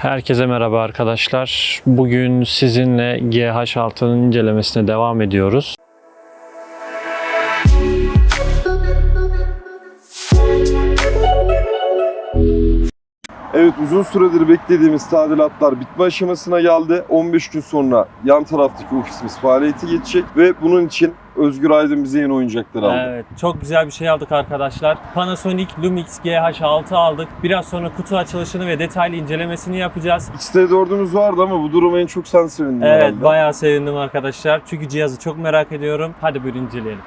Herkese merhaba arkadaşlar. Bugün sizinle GH6'nın incelemesine devam ediyoruz. Evet uzun süredir beklediğimiz tadilatlar bitme aşamasına geldi. 15 gün sonra yan taraftaki ofisimiz faaliyete geçecek ve bunun için Özgür Aydın bize yeni oyuncaklar aldı. Evet, çok güzel bir şey aldık arkadaşlar. Panasonic Lumix GH6 aldık. Biraz sonra kutu açılışını ve detaylı incelemesini yapacağız. XT4'ümüz vardı ama bu duruma en çok sen sevindin Evet, herhalde. bayağı sevindim arkadaşlar. Çünkü cihazı çok merak ediyorum. Hadi buyurun inceleyelim.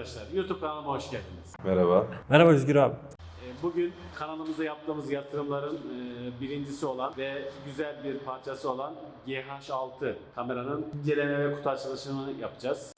Arkadaşlar, YouTube kanalıma hoş geldiniz. Merhaba. Merhaba Özgür abi. Ee, Bugün kanalımıza yaptığımız yatırımların e, birincisi olan ve güzel bir parçası olan GH6 kameranın inceleme ve kutu açılışını yapacağız.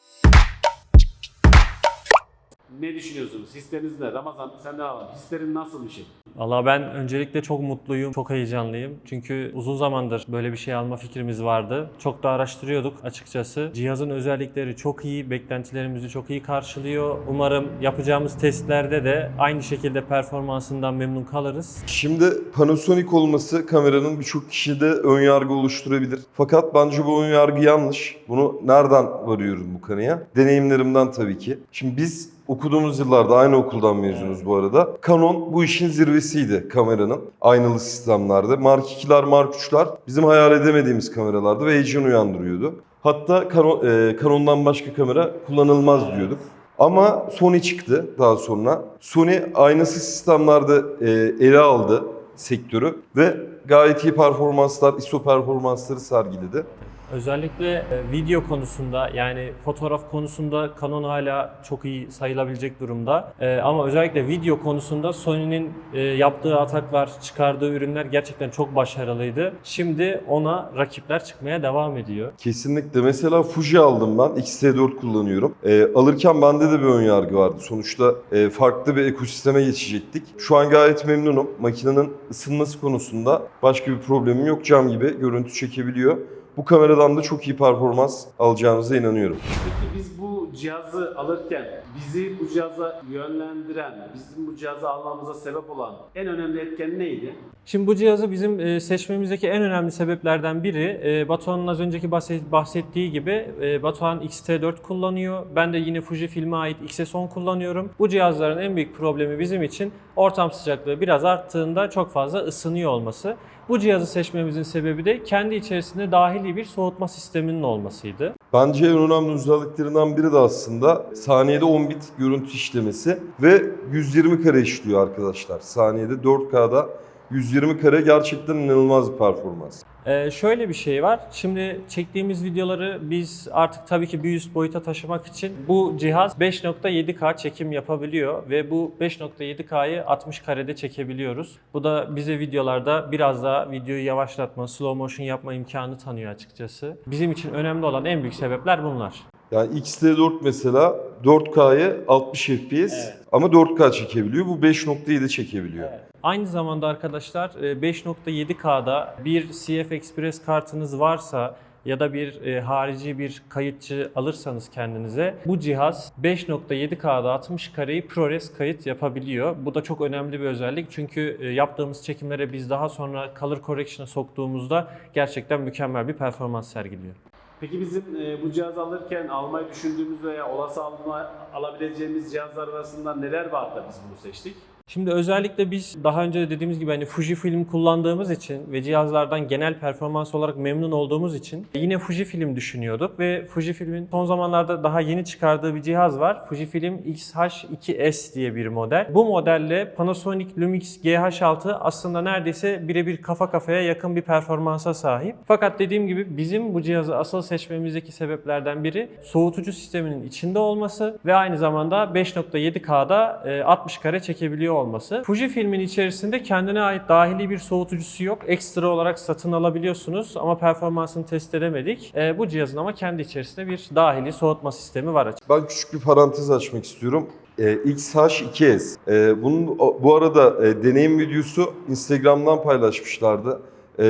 Ne düşünüyorsunuz? Hisleriniz ne? Ramazan senden alalım. Hislerin nasıl bir şey? Valla ben öncelikle çok mutluyum, çok heyecanlıyım. Çünkü uzun zamandır böyle bir şey alma fikrimiz vardı. Çok da araştırıyorduk açıkçası. Cihazın özellikleri çok iyi, beklentilerimizi çok iyi karşılıyor. Umarım yapacağımız testlerde de aynı şekilde performansından memnun kalırız. Şimdi Panasonic olması kameranın birçok kişide ön yargı oluşturabilir. Fakat bence bu ön yargı yanlış. Bunu nereden varıyorum bu kanıya? Deneyimlerimden tabii ki. Şimdi biz okuduğumuz yıllarda aynı okuldan mezunuz bu arada. Canon bu işin zirvesiydi kameranın aynalı sistemlerde. Mark 2'ler, Mark 3'ler bizim hayal edemediğimiz kameralardı ve heyecan uyandırıyordu. Hatta Canon, e, Canon'dan başka kamera kullanılmaz diyorduk. Ama Sony çıktı daha sonra. Sony aynasız sistemlerde e, ele aldı sektörü ve gayet iyi performanslar, ISO performansları sergiledi. Özellikle e, video konusunda yani fotoğraf konusunda Canon hala çok iyi sayılabilecek durumda. E, ama özellikle video konusunda Sony'nin e, yaptığı ataklar, çıkardığı ürünler gerçekten çok başarılıydı. Şimdi ona rakipler çıkmaya devam ediyor. Kesinlikle. Mesela Fuji aldım ben. X-T4 kullanıyorum. Alırken bende de bir ön yargı vardı. Sonuçta farklı bir ekosisteme geçecektik. Şu an gayet memnunum. Makinenin ısınması konusunda başka bir problemim yok. Cam gibi görüntü çekebiliyor. Bu kameradan da çok iyi performans alacağımıza inanıyorum. Peki biz bu cihazı alırken bizi bu cihaza yönlendiren, bizim bu cihazı almamıza sebep olan en önemli etken neydi? Şimdi bu cihazı bizim e, seçmemizdeki en önemli sebeplerden biri e, Batuhan'ın az önceki bahset- bahsettiği gibi e, Batuhan X-T4 kullanıyor. Ben de yine Fujifilm'e ait XS10 kullanıyorum. Bu cihazların en büyük problemi bizim için ortam sıcaklığı biraz arttığında çok fazla ısınıyor olması. Bu cihazı seçmemizin sebebi de kendi içerisinde dahili bir soğutma sisteminin olmasıydı. Bence en önemli özelliklerinden biri de aslında saniyede 10 bit görüntü işlemesi ve 120 kare işliyor arkadaşlar. Saniyede 4K'da 120 kare gerçekten inanılmaz bir performans. Ee, şöyle bir şey var. Şimdi çektiğimiz videoları biz artık tabii ki bir üst boyuta taşımak için bu cihaz 5.7K çekim yapabiliyor ve bu 5.7K'yı 60 karede çekebiliyoruz. Bu da bize videolarda biraz daha videoyu yavaşlatma, slow motion yapma imkanı tanıyor açıkçası. Bizim için önemli olan en büyük sebepler bunlar. Yani X-T4 mesela 4K'yı 60 FPS Evet. ama 4K çekebiliyor. Bu 5.7 çekebiliyor. Aynı zamanda arkadaşlar e, 5.7K'da bir CF Express kartınız varsa ya da bir e, harici bir kayıtçı alırsanız kendinize bu cihaz 5.7K'da 60 kareyi ProRes kayıt yapabiliyor. Bu da çok önemli bir özellik çünkü e, yaptığımız çekimlere biz daha sonra color correction'a soktuğumuzda gerçekten mükemmel bir performans sergiliyor. Peki bizim e, bu cihazı alırken almayı düşündüğümüz veya olası alma, alabileceğimiz cihazlar arasında neler var da biz bunu seçtik? Şimdi özellikle biz daha önce de dediğimiz gibi hani Fujifilm kullandığımız için ve cihazlardan genel performans olarak memnun olduğumuz için yine Fujifilm düşünüyorduk ve Fujifilm'in son zamanlarda daha yeni çıkardığı bir cihaz var. Fujifilm X-H2S diye bir model. Bu modelle Panasonic Lumix GH6 aslında neredeyse birebir kafa kafaya yakın bir performansa sahip. Fakat dediğim gibi bizim bu cihazı asıl seçmemizdeki sebeplerden biri soğutucu sisteminin içinde olması ve aynı zamanda 5.7K'da e, 60 kare çekebiliyor olması. Fujifilm'in içerisinde kendine ait dahili bir soğutucusu yok. Ekstra olarak satın alabiliyorsunuz ama performansını test edemedik. E, bu cihazın ama kendi içerisinde bir dahili soğutma sistemi var açıkçası. Ben küçük bir parantez açmak istiyorum. Ee, XH2S. Ee, bunun bu arada e, deneyim videosu Instagram'dan paylaşmışlardı.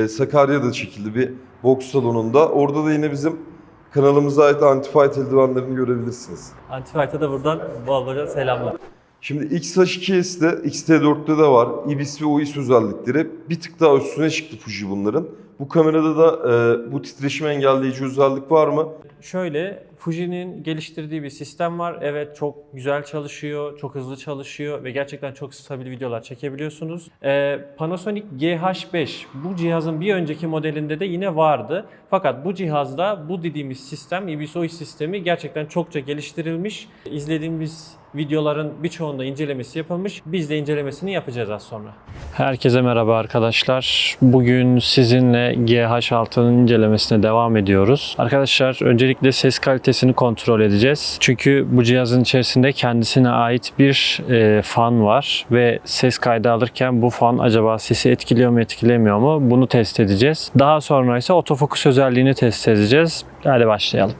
Sakarya'da çekildi bir boks salonunda. Orada da yine bizim kanalımıza ait anti-fight eldivenlerini görebilirsiniz. Antifight'a da buradan bol bol selamlar. Şimdi X-H2S'de, X-T4'te de var. IBIS ve OIS özellikleri. Bir tık daha üstüne çıktı Fuji bunların. Bu kamerada da e, bu titreşim engelleyici özellik var mı? Şöyle Fuji'nin geliştirdiği bir sistem var. Evet çok güzel çalışıyor, çok hızlı çalışıyor ve gerçekten çok stabil videolar çekebiliyorsunuz. Ee, Panasonic GH5 bu cihazın bir önceki modelinde de yine vardı. Fakat bu cihazda bu dediğimiz sistem, IBIS sistemi gerçekten çokça geliştirilmiş. İzlediğimiz videoların birçoğunda incelemesi yapılmış. Biz de incelemesini yapacağız az sonra. Herkese merhaba arkadaşlar. Bugün sizinle GH6'nın incelemesine devam ediyoruz. Arkadaşlar öncelikle ses kalitesini kontrol edeceğiz. Çünkü bu cihazın içerisinde kendisine ait bir e, fan var ve ses kaydı alırken bu fan acaba sesi etkiliyor mu etkilemiyor mu bunu test edeceğiz. Daha sonra ise otofokus özelliğini test edeceğiz. Hadi başlayalım.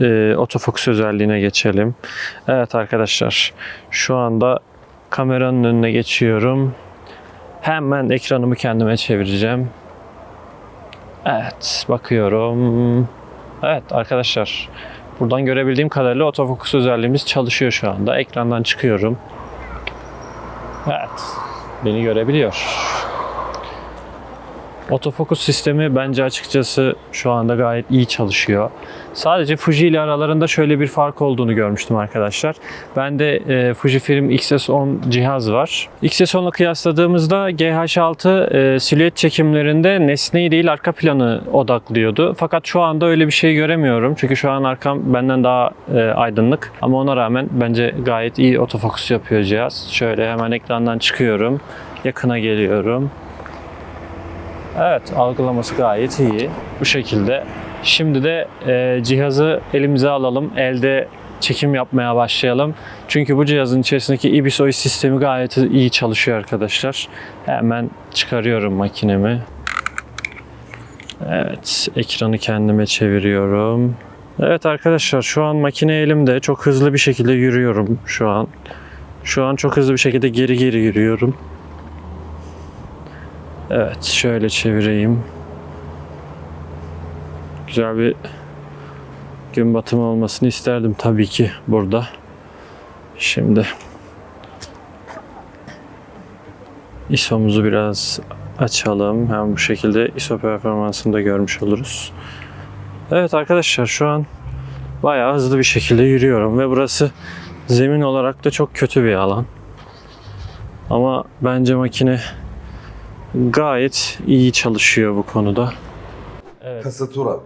E, otofokus özelliğine geçelim. Evet arkadaşlar şu anda kameranın önüne geçiyorum. Hemen ekranımı kendime çevireceğim. Evet, bakıyorum. Evet arkadaşlar, buradan görebildiğim kadarıyla otofokus özelliğimiz çalışıyor şu anda. Ekrandan çıkıyorum. Evet, beni görebiliyor. Otofokus sistemi bence açıkçası şu anda gayet iyi çalışıyor. Sadece Fuji ile aralarında şöyle bir fark olduğunu görmüştüm arkadaşlar. Bende e, Fujifilm XS10 cihaz var. XS10'la kıyasladığımızda GH6 e, silüet çekimlerinde nesneyi değil arka planı odaklıyordu. Fakat şu anda öyle bir şey göremiyorum. Çünkü şu an arkam benden daha e, aydınlık. Ama ona rağmen bence gayet iyi otofokus yapıyor cihaz. Şöyle hemen ekrandan çıkıyorum. Yakına geliyorum. Evet, algılaması gayet iyi. Bu şekilde. Şimdi de e, cihazı elimize alalım. Elde çekim yapmaya başlayalım. Çünkü bu cihazın içerisindeki IBIS OIS sistemi gayet iyi çalışıyor arkadaşlar. Hemen çıkarıyorum makinemi. Evet, ekranı kendime çeviriyorum. Evet arkadaşlar şu an makine elimde. Çok hızlı bir şekilde yürüyorum şu an. Şu an çok hızlı bir şekilde geri geri yürüyorum. Evet, şöyle çevireyim. Güzel bir gün batımı olmasını isterdim tabii ki burada. Şimdi ISO'muzu biraz açalım. Hem bu şekilde ISO performansını da görmüş oluruz. Evet arkadaşlar şu an bayağı hızlı bir şekilde yürüyorum ve burası zemin olarak da çok kötü bir alan. Ama bence makine gayet iyi çalışıyor bu konuda. Evet. Kasatura.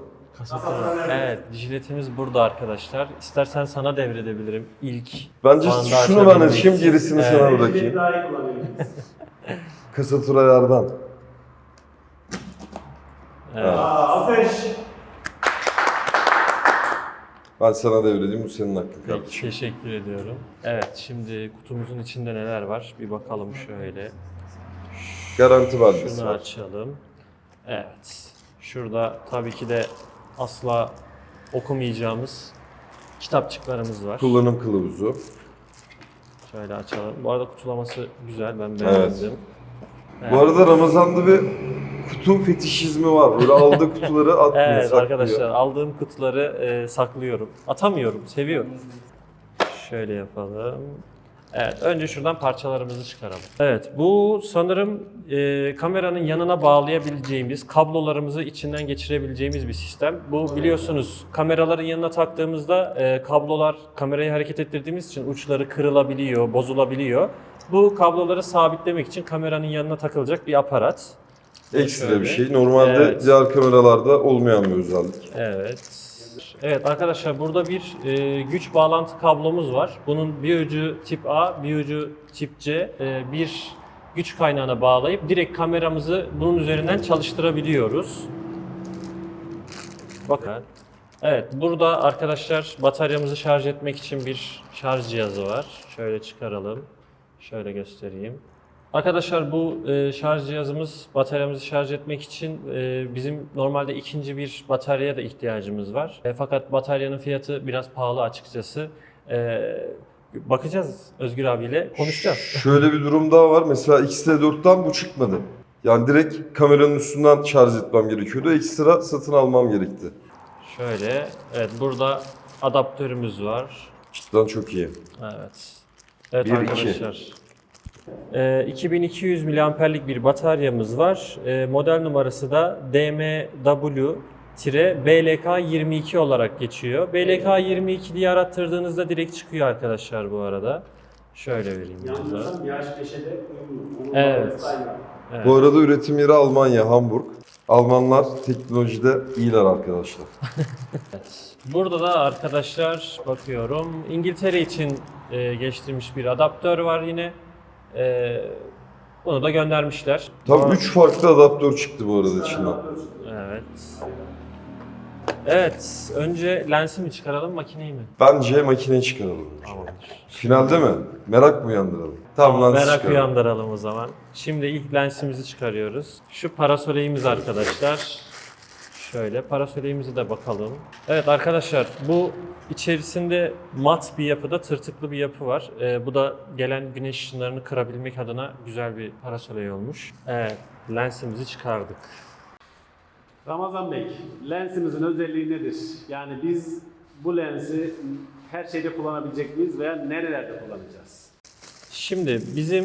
Evet, jiletimiz burada arkadaşlar. İstersen sana devredebilirim ilk. Bence şunu ben yapabilmek açayım gerisini Evet. sana bırakayım. daha iyi kullanıyoruz. Kasaturalardan. Evet. Alkış. Ben sana devredeyim bu senin hakkın Peki, kardeşim. teşekkür ediyorum. Evet, şimdi kutumuzun içinde neler var? Bir bakalım şöyle. Garanti belgesi Şunu var. açalım. Evet. Şurada tabii ki de asla okumayacağımız kitapçıklarımız var. Kullanım kılavuzu. Şöyle açalım. Bu arada kutulaması güzel, ben beğendim. Bu arada Ramazan'da bir kutu fetişizmi var. Böyle aldığı kutuları atmıyor, Evet saklıyor. arkadaşlar aldığım kutuları e, saklıyorum. Atamıyorum, seviyorum. Şöyle yapalım. Evet, önce şuradan parçalarımızı çıkaralım. Evet, bu sanırım e, kameranın yanına bağlayabileceğimiz, kablolarımızı içinden geçirebileceğimiz bir sistem. Bu biliyorsunuz kameraların yanına taktığımızda e, kablolar kamerayı hareket ettirdiğimiz için uçları kırılabiliyor, bozulabiliyor. Bu kabloları sabitlemek için kameranın yanına takılacak bir aparat. Ekstra Şöyle. bir şey. Normalde Evet. diğer kameralarda olmayan bir özellik. Evet. Evet arkadaşlar burada bir e, güç bağlantı kablomuz var. Bunun bir ucu tip A, bir ucu tip C. E, bir güç kaynağına bağlayıp direkt kameramızı bunun üzerinden çalıştırabiliyoruz. Bakın. Evet burada arkadaşlar bataryamızı şarj etmek için bir şarj cihazı var. Şöyle çıkaralım. Şöyle göstereyim. Arkadaşlar bu e, şarj cihazımız bataryamızı şarj etmek için e, bizim normalde ikinci bir bataryaya da ihtiyacımız var. E, fakat bataryanın fiyatı biraz pahalı açıkçası. E, bakacağız Özgür abiyle konuşacağız. Şöyle bir durum daha var. Mesela X-T4'ten bu çıkmadı. Yani direkt kameranın üstünden şarj etmem gerekiyordu. Ekstra satın almam gerekti. Şöyle evet burada adaptörümüz var. Cidden çok iyi. Evet. Evet Bir, iki. Arkadaşlar. Ee, 2200 miliamperlik bir bataryamız var. Ee, model numarası da DMW-BLK22 olarak geçiyor. BLK22 diye arattırdığınızda direkt çıkıyor arkadaşlar bu arada. Şöyle vereyim burada. Yanılmıyorsam yaş 5'e de uyumlu. Onun Evet. numarası aynı. Evet. Bu arada üretim yeri Almanya, Hamburg. Almanlar teknolojide iyiler arkadaşlar. Burada da arkadaşlar bakıyorum İngiltere için e, geliştirilmiş bir adaptör var yine. E, bunu da göndermişler. Tam 3 farklı adaptör çıktı bu arada içinden. Evet. Evet. Önce lensi mi çıkaralım makineyi mi? Bence makineyi çıkaralım. Tamamdır. Finalde mi? Merak mı uyandıralım? Tamam lan Merak çıkaralım. uyandıralım o zaman. Şimdi ilk lensimizi çıkarıyoruz. Şu parasoleğimiz arkadaşlar. Şöyle parasoleğimize de bakalım. Evet arkadaşlar bu içerisinde mat bir yapıda tırtıklı bir yapı var. Ee, bu da gelen güneş ışınlarını kırabilmek adına güzel bir parasoley olmuş. Evet lensimizi çıkardık. Ramazan Bey, lensimizin özelliği nedir? Yani biz bu lensi her şeyde kullanabilecek miyiz veya nerelerde kullanacağız? Şimdi bizim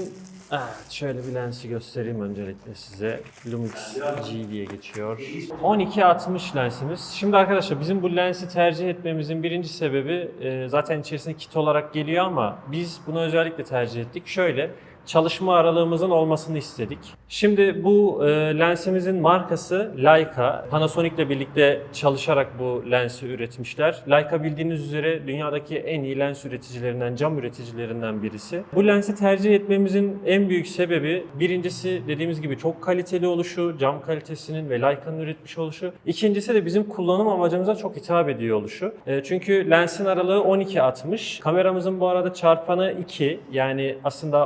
evet, şöyle bir lensi göstereyim öncelikle size. Lumix G diye geçiyor. 12-60 lensimiz. Şimdi arkadaşlar bizim bu lensi tercih etmemizin birinci sebebi e, zaten içerisinde kit olarak geliyor ama biz bunu özellikle tercih ettik. Şöyle çalışma aralığımızın olmasını istedik. Şimdi bu e, lensimizin markası Leica. Panasonic ile birlikte çalışarak bu lensi üretmişler. Leica bildiğiniz üzere dünyadaki en iyi lens üreticilerinden, cam üreticilerinden birisi. Bu lensi tercih etmemizin en büyük sebebi birincisi dediğimiz gibi çok kaliteli oluşu, cam kalitesinin ve Leica'nın üretmiş oluşu. İkincisi de bizim kullanım amacımıza çok hitap ediyor oluşu. E, çünkü lensin aralığı 12-60. Kameramızın bu arada çarpanı 2. Yani aslında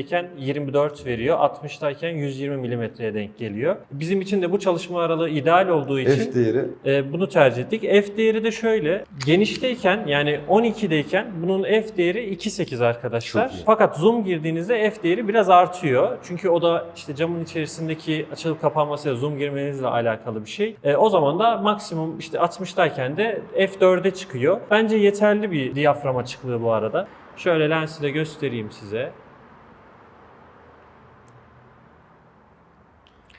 12'deyken 24 veriyor. 60'dayken 120 milimetreye denk geliyor. Bizim için de bu çalışma aralığı ideal olduğu için F değeri e, bunu tercih ettik. F değeri de şöyle. Genişteyken yani 12'deyken bunun F değeri 2.8 arkadaşlar. Fakat zoom girdiğinizde F değeri biraz artıyor. Çünkü o da işte camın içerisindeki açılıp kapanmasıyla zoom girmenizle alakalı bir şey. E, o zaman da maksimum işte 60'dayken de F4'e çıkıyor. Bence yeterli bir diyafram açıklığı bu arada. Şöyle lensi de göstereyim size.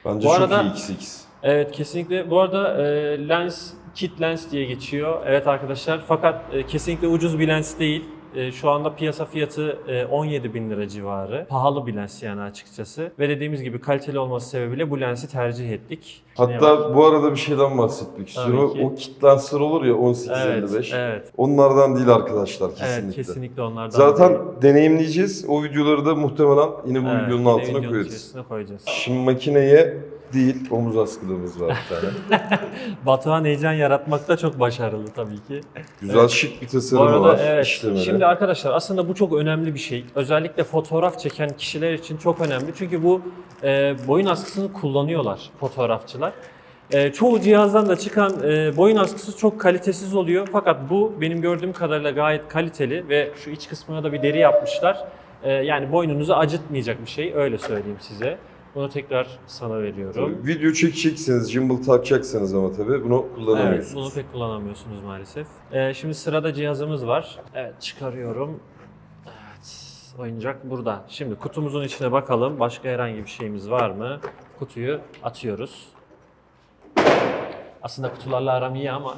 Bence Bu çok arada- iyi XX. Evet kesinlikle. Bu arada e, lens kit lens diye geçiyor. Evet arkadaşlar. Fakat e, kesinlikle ucuz bir lens değil. E, şu anda piyasa fiyatı e, 17 bin lira civarı. Pahalı bir lens yani açıkçası. Ve dediğimiz gibi kaliteli olması sebebiyle bu lensi tercih ettik. Hatta bu arada bir şeyden bahsetmek istiyorum. ki. O kit lensler olur ya evet, 1855. evet, Onlardan değil arkadaşlar kesinlikle. evet kesinlikle onlardan. Zaten değil. deneyimleyeceğiz. O videoları da muhtemelen yine bu Evet, videonun yine altına videonun koyarız. içerisine koyacağız. Şimdi makineye değil omuz askılığımız var bir tane. Batuhan heyecan yaratmakta çok başarılı tabii ki. Güzel şık bir arada var. evet. işlemeli. Şimdi arkadaşlar aslında bu çok önemli bir şey. Özellikle fotoğraf çeken kişiler için çok önemli. Çünkü bu e, boyun askısını kullanıyorlar fotoğrafçılar. E, çoğu cihazdan da çıkan e, boyun askısı çok kalitesiz oluyor. Fakat bu benim gördüğüm kadarıyla gayet kaliteli ve şu iç kısmına da bir deri yapmışlar. E, yani boynunuzu acıtmayacak bir şey öyle söyleyeyim size. Bunu tekrar sana veriyorum. Video çekecekseniz, gimbal takacaksanız ama tabii bunu Evet, kullanamıyorsunuz. bunu pek kullanamıyorsunuz maalesef. Ee, şimdi sırada cihazımız var. Evet, çıkarıyorum. Evet, oyuncak burada. Şimdi kutumuzun içine bakalım. Başka herhangi bir şeyimiz var mı? Kutuyu atıyoruz. Aslında kutularla aram iyi ama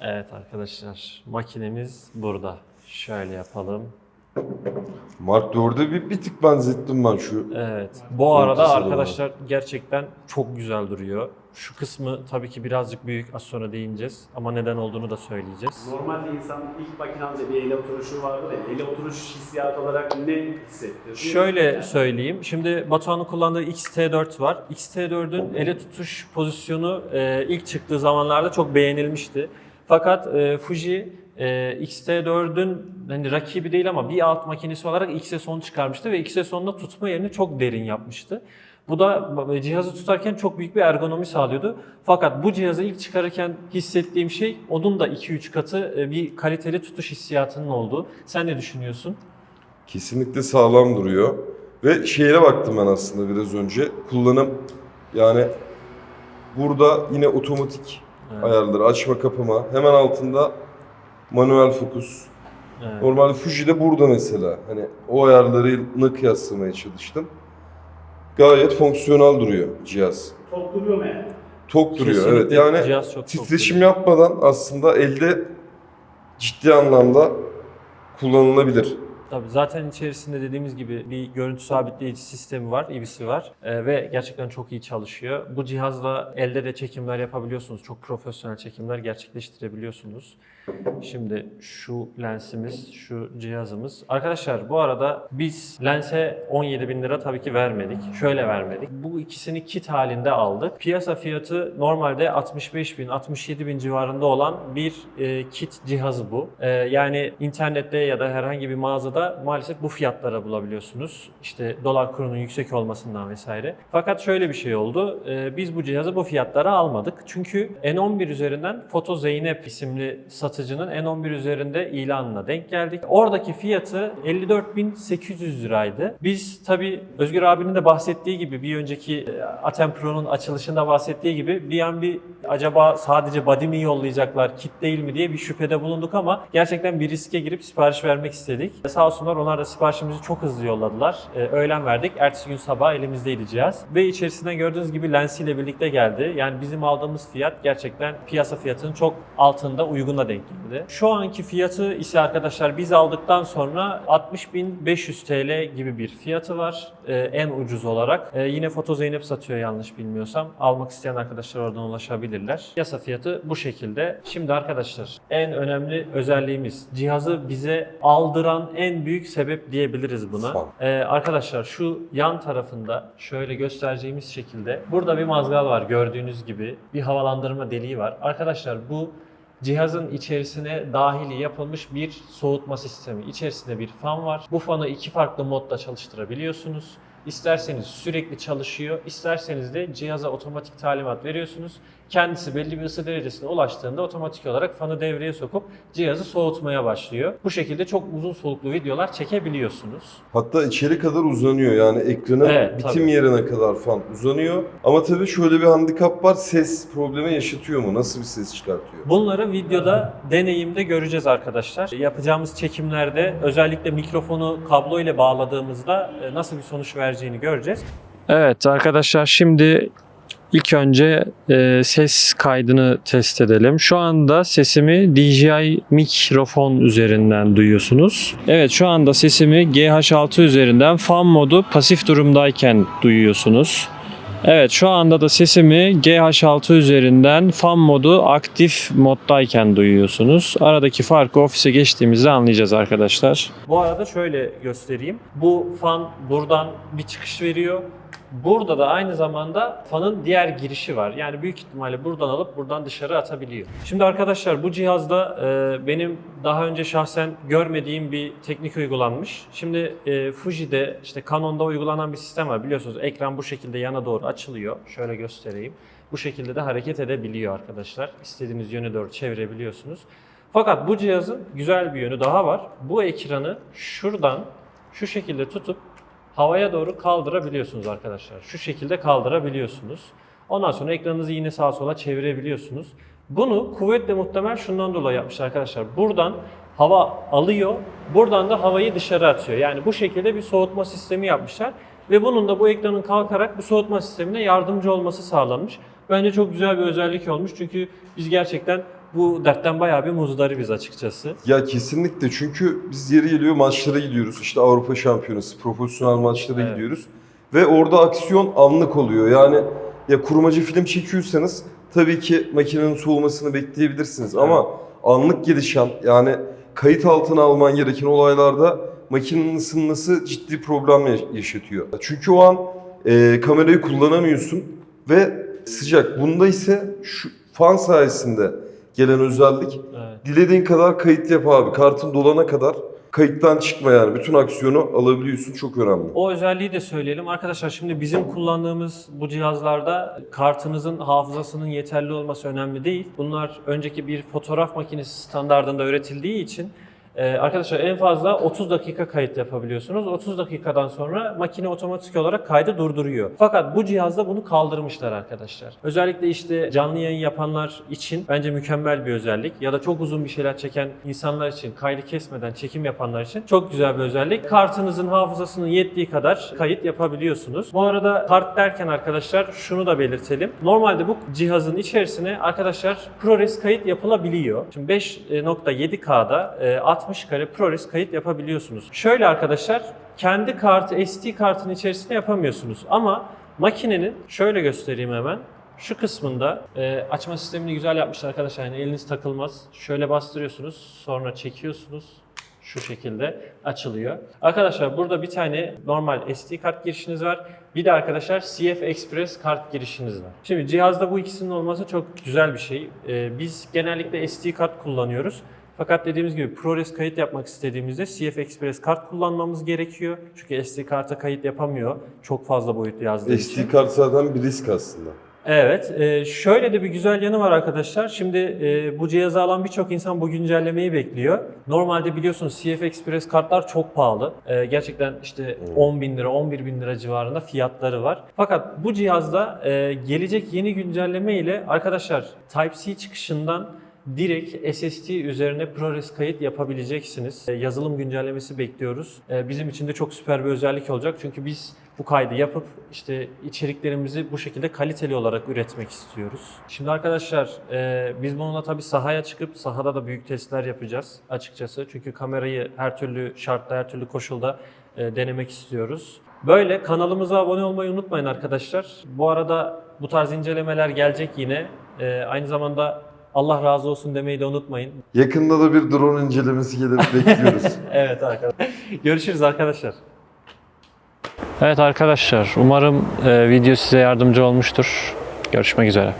evet arkadaşlar makinemiz burada. Şöyle yapalım. Mark 4'e bir, bir tık benzettim ben şu. Evet. Bu arada tasarımı. arkadaşlar gerçekten çok güzel duruyor. Şu kısmı tabii ki birazcık büyük. Az sonra değineceğiz. Ama neden olduğunu da söyleyeceğiz. Normalde insan ilk makine alınca bir ele oturuşu vardır ya, ele oturuş hissiyatı olarak ne hissettirdi? Şöyle söyleyeyim. Şimdi Batuhan'ın kullandığı XT4 var. XT4'ün ele tutuş pozisyonu e, ilk çıktığı zamanlarda çok beğenilmişti. Fakat e, Fuji e, XT4'ün hani rakibi değil ama bir alt makinesi olarak XS10 çıkarmıştı ve XS10'da tutma yerini çok derin yapmıştı. Bu da e, cihazı tutarken çok büyük bir ergonomi sağlıyordu. Fakat bu cihazı ilk çıkarırken hissettiğim şey onun da 2-3 katı e, bir kaliteli tutuş hissiyatının olduğu. Sen ne düşünüyorsun? Kesinlikle sağlam duruyor. Ve şeye baktım ben aslında biraz önce. Kullanım yani burada yine otomatik Evet. ayarları açma kapama. Hemen altında manuel fokus. Evet. Normalde Fuji'de burada mesela. Hani o ayarlarını kıyaslamaya çalıştım. Gayet fonksiyonel duruyor cihaz. Çok duruyor mu yani? Tok duruyor Kesinlikle evet. Yani cihaz çok titreşim yapmadan aslında elde ciddi anlamda kullanılabilir. Tabii zaten içerisinde dediğimiz gibi bir görüntü sabitleyici sistemi var, IBIS'i var Ee, ve gerçekten çok iyi çalışıyor. Bu cihazla elde de çekimler yapabiliyorsunuz. Çok profesyonel çekimler gerçekleştirebiliyorsunuz. Şimdi şu lensimiz, şu cihazımız. Arkadaşlar bu arada biz lense 17 bin lira tabii ki vermedik. Şöyle vermedik. Bu ikisini kit halinde aldık. Piyasa fiyatı normalde 65 bin, 67 bin civarında olan bir e, kit cihazı bu. E, yani internette ya da herhangi bir mağazada maalesef bu fiyatlara bulabiliyorsunuz. İşte dolar kurunun yüksek olmasından vesaire. Fakat şöyle bir şey oldu. E, biz bu cihazı bu fiyatlara almadık. Çünkü N11 üzerinden Foto Zeynep isimli satıcının N11 üzerinde ilanına denk geldik. Oradaki fiyatı 54.800 liraydı. Biz tabii Özgür abinin de bahsettiği gibi bir önceki e, Atem Pro'nun açılışında bahsettiği gibi bir an bir acaba sadece body mi yollayacaklar, kit değil mi diye bir şüphede bulunduk ama gerçekten bir riske girip sipariş vermek istedik. Sağ olsunlar onlar da siparişimizi çok hızlı yolladılar. Ee, öğlen verdik. Ertesi gün sabah elimizdeydi cihaz. Ve içerisinden gördüğünüz gibi lensiyle birlikte geldi. Yani bizim aldığımız fiyat gerçekten piyasa fiyatının çok altında uyguna denk geldi. Şu anki fiyatı ise arkadaşlar biz aldıktan sonra 60.500 TL gibi bir fiyatı var. Ee, en ucuz olarak. Ee, yine Foto Zeynep satıyor yanlış bilmiyorsam. Almak isteyen arkadaşlar oradan ulaşabilirler. Piyasa fiyatı bu şekilde. Şimdi arkadaşlar en önemli özelliğimiz cihazı bize aldıran en büyük sebep diyebiliriz buna. Ee, arkadaşlar şu yan tarafında şöyle göstereceğimiz şekilde burada bir mazgal var gördüğünüz gibi. Bir havalandırma deliği var. Arkadaşlar bu Cihazın içerisine dahili yapılmış bir soğutma sistemi. İçerisinde bir fan var. Bu fanı iki farklı modda çalıştırabiliyorsunuz. İsterseniz sürekli çalışıyor, isterseniz de cihaza otomatik talimat veriyorsunuz. Kendisi belli bir ısı derecesine ulaştığında otomatik olarak fanı devreye sokup cihazı soğutmaya başlıyor. Bu şekilde çok uzun soluklu videolar çekebiliyorsunuz. Hatta içeri kadar uzanıyor yani ekranın Evet, bitim tabii. yerine kadar falan uzanıyor. Ama tabii şöyle bir handikap var. Ses problemi yaşatıyor mu? Nasıl bir ses çıkartıyor? Bunları videoda, deneyimde göreceğiz arkadaşlar. Yapacağımız çekimlerde özellikle mikrofonu kablo ile bağladığımızda e, nasıl bir sonuç vereceğini göreceğiz. Evet arkadaşlar şimdi ilk önce e, ses kaydını test edelim. Şu anda sesimi DJI mikrofon üzerinden duyuyorsunuz. Evet şu anda sesimi GH6 üzerinden fan modu pasif durumdayken duyuyorsunuz. Evet şu anda da sesimi GH6 üzerinden fan modu aktif moddayken duyuyorsunuz. Aradaki farkı ofise geçtiğimizde anlayacağız arkadaşlar. Bu arada şöyle göstereyim. Bu fan buradan bir çıkış veriyor. Burada da aynı zamanda fanın diğer girişi var. Yani büyük ihtimalle buradan alıp buradan dışarı atabiliyor. Şimdi arkadaşlar bu cihazda e, benim daha önce şahsen görmediğim bir teknik uygulanmış. Şimdi e, Fuji'de işte Canon'da uygulanan bir sistem var biliyorsunuz. Ekran bu şekilde yana doğru açılıyor. Şöyle göstereyim. Bu şekilde de hareket edebiliyor arkadaşlar. İstediğiniz yöne doğru çevirebiliyorsunuz. Fakat bu cihazın güzel bir yönü daha var. Bu ekranı şuradan şu şekilde tutup havaya doğru kaldırabiliyorsunuz arkadaşlar. Şu şekilde kaldırabiliyorsunuz. Ondan sonra ekranınızı yine sağa sola çevirebiliyorsunuz. Bunu kuvvetle muhtemel şundan dolayı yapmışlar arkadaşlar. Buradan hava alıyor, buradan da havayı dışarı atıyor. Yani bu şekilde bir soğutma sistemi yapmışlar. Ve bunun da bu ekranın kalkarak bu soğutma sistemine yardımcı olması sağlanmış. Bence çok güzel bir özellik olmuş çünkü biz gerçekten bu dertten bayağı bir muzdaribiz açıkçası. Ya kesinlikle çünkü biz yeri geliyor maçlara gidiyoruz. İşte Avrupa Şampiyonası, profesyonel maçlara Evet. gidiyoruz. Ve orada aksiyon anlık oluyor. Yani ya kurmacı film çekiyorsanız tabii ki makinenin soğumasını bekleyebilirsiniz. Ama anlık gelişen yani kayıt altına alman gereken olaylarda makinenin ısınması ciddi problem yaş- yaşatıyor. Çünkü o an e, kamerayı kullanamıyorsun ve sıcak. Bunda ise şu fan sayesinde gelen özellik Evet. Dilediğin kadar kayıt yap abi. Kartın dolana kadar kayıttan çıkma yani. Bütün aksiyonu alabiliyorsun. Çok önemli. O özelliği de söyleyelim. Arkadaşlar şimdi bizim kullandığımız bu cihazlarda kartınızın hafızasının yeterli olması önemli değil. Bunlar önceki bir fotoğraf makinesi standartında üretildiği için Ee, arkadaşlar en fazla 30 dakika kayıt yapabiliyorsunuz. 30 dakikadan sonra makine otomatik olarak kaydı durduruyor. Fakat bu cihazda bunu kaldırmışlar arkadaşlar. Özellikle işte canlı yayın yapanlar için bence mükemmel bir özellik. Ya da çok uzun bir şeyler çeken insanlar için, kaydı kesmeden çekim yapanlar için çok güzel bir özellik. Kartınızın hafızasının yettiği kadar kayıt yapabiliyorsunuz. Bu arada kart derken arkadaşlar şunu da belirtelim. Normalde bu cihazın içerisine arkadaşlar ProRes kayıt yapılabiliyor. Şimdi 5.7K'da e, 60 kare ProRes kayıt yapabiliyorsunuz. Şöyle arkadaşlar kendi kartı SD kartın içerisine yapamıyorsunuz ama makinenin şöyle göstereyim hemen. Şu kısmında e, açma sistemini güzel yapmışlar arkadaşlar. Yani eliniz takılmaz. Şöyle bastırıyorsunuz, sonra çekiyorsunuz. Şu şekilde açılıyor. Arkadaşlar burada bir tane normal SD kart girişiniz var. Bir de arkadaşlar CF Express kart girişiniz var. Şimdi cihazda bu ikisinin olması çok güzel bir şey. E, biz genellikle SD kart kullanıyoruz. Fakat dediğimiz gibi ProRes kayıt yapmak istediğimizde CF Express kart kullanmamız gerekiyor. Çünkü SD karta kayıt yapamıyor. Çok fazla boyutlu yazdığı için. SD kart zaten bir risk aslında. Evet, e, şöyle de bir güzel yanı var arkadaşlar. Şimdi e, bu cihazı alan birçok insan bu güncellemeyi bekliyor. Normalde biliyorsunuz CF Express kartlar çok pahalı. E, gerçekten işte 10 bin lira, 11 bin lira civarında fiyatları var. Fakat bu cihazda gelecek yeni güncelleme ile arkadaşlar Type-C çıkışından direkt SSD üzerine ProRes kayıt yapabileceksiniz. E, Yazılım güncellemesi bekliyoruz. E, Bizim için de çok süper bir özellik olacak. Çünkü biz bu kaydı yapıp işte içeriklerimizi bu şekilde kaliteli olarak üretmek istiyoruz. Şimdi arkadaşlar e, biz bununla tabii sahaya çıkıp sahada da büyük testler yapacağız açıkçası. Çünkü kamerayı her türlü şartta, her türlü koşulda e, denemek istiyoruz. Böyle kanalımıza abone olmayı unutmayın arkadaşlar. Bu arada bu tarz incelemeler gelecek yine. Aynı zamanda Allah razı olsun demeyi de unutmayın. Yakında da bir drone incelemesi gelir bekliyoruz. Evet arkadaşlar. Görüşürüz arkadaşlar. Evet arkadaşlar umarım e, video size yardımcı olmuştur. Görüşmek üzere.